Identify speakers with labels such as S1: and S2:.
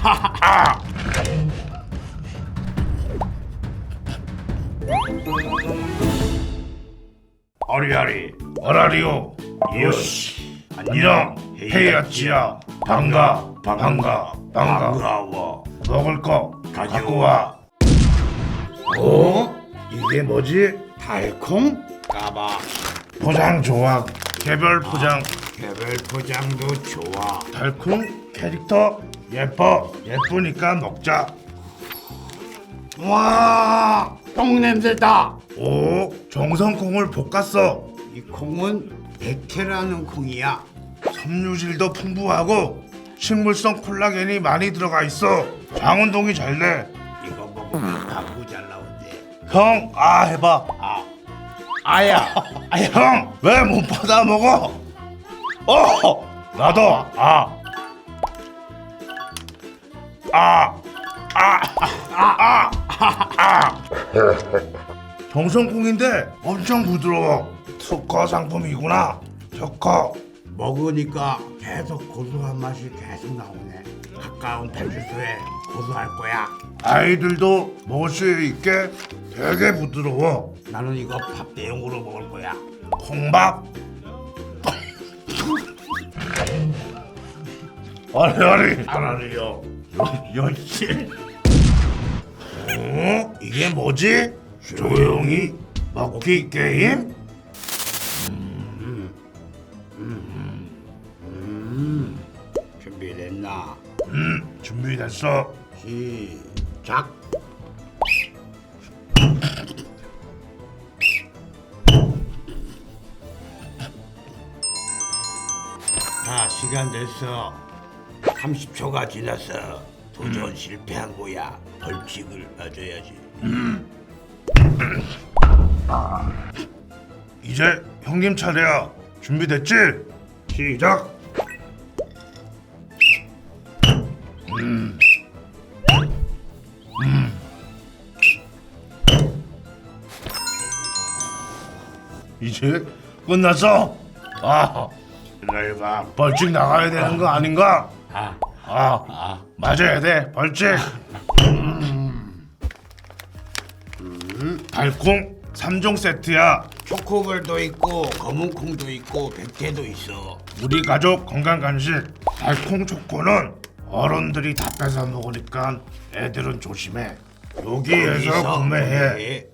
S1: 어리아리 어라리오 요시 안녕 헤이아치야 반가 반가 반가
S2: 반가워.
S1: 먹을 거. 갖고 와 어? 이게 뭐지?
S2: 달콩? 까봐.
S1: 포장 좋아 개별 포장
S2: 개별 포장도 좋아.
S1: 달콤 캐릭터 예뻐 예쁘니까 먹자
S2: 와, 똥 냄새다.
S1: 오 정성콩을 볶았어
S2: 이 콩은 백해라는 콩이야.
S1: 섬유질도 풍부하고 식물성 콜라겐이 많이 들어가 있어 장 운동이 잘돼
S2: 이거 먹으면 방구 잘 나온대.
S1: 형, 아 해봐.
S2: 아, 아야.
S1: 아, 형, 왜 못 받아 먹어? 어, 나도. 아, 아, 아, 아, 아, 아. 정성콩인데 엄청 부드러워. 특허 상품이구나. 특허.
S2: 먹으니까 계속 고소한 맛이 계속 나오네. 가까운 배주소에 고소할 거야.
S1: 아이들도 먹을 수 있게 되게 부드러워.
S2: 나는 이거 밥 대용으로 먹을 거야.
S1: 콩밥. 아리 아리.
S2: 알아요.
S1: 역시. 어? 이게 뭐지? 조용히 먹기 게임?
S2: 준비됐나?
S1: 음, 준비됐어.
S2: 시작. 자, 시간 됐어. 30초가 지났어. 도전 실패한 거야. 벌칙을 맞아야지.
S1: 이제 형님 차례야. 준비됐지? 시작. 음. 음. 이제 끝났어? 아, 이봐 벌칙 나가야 되는 거 아닌가?
S2: 아,
S1: 아,
S2: 아,
S1: 맞아야 돼 벌칙. 음. 달콩 3종 세트야.
S2: 초코볼도 있고 검은 콩도 있고 백태도 있어.
S1: 우리 가족 건강 간식 달콩 초코는 어른들이 다 뺏어 먹으니까 애들은 조심해. 여기에서 구매해.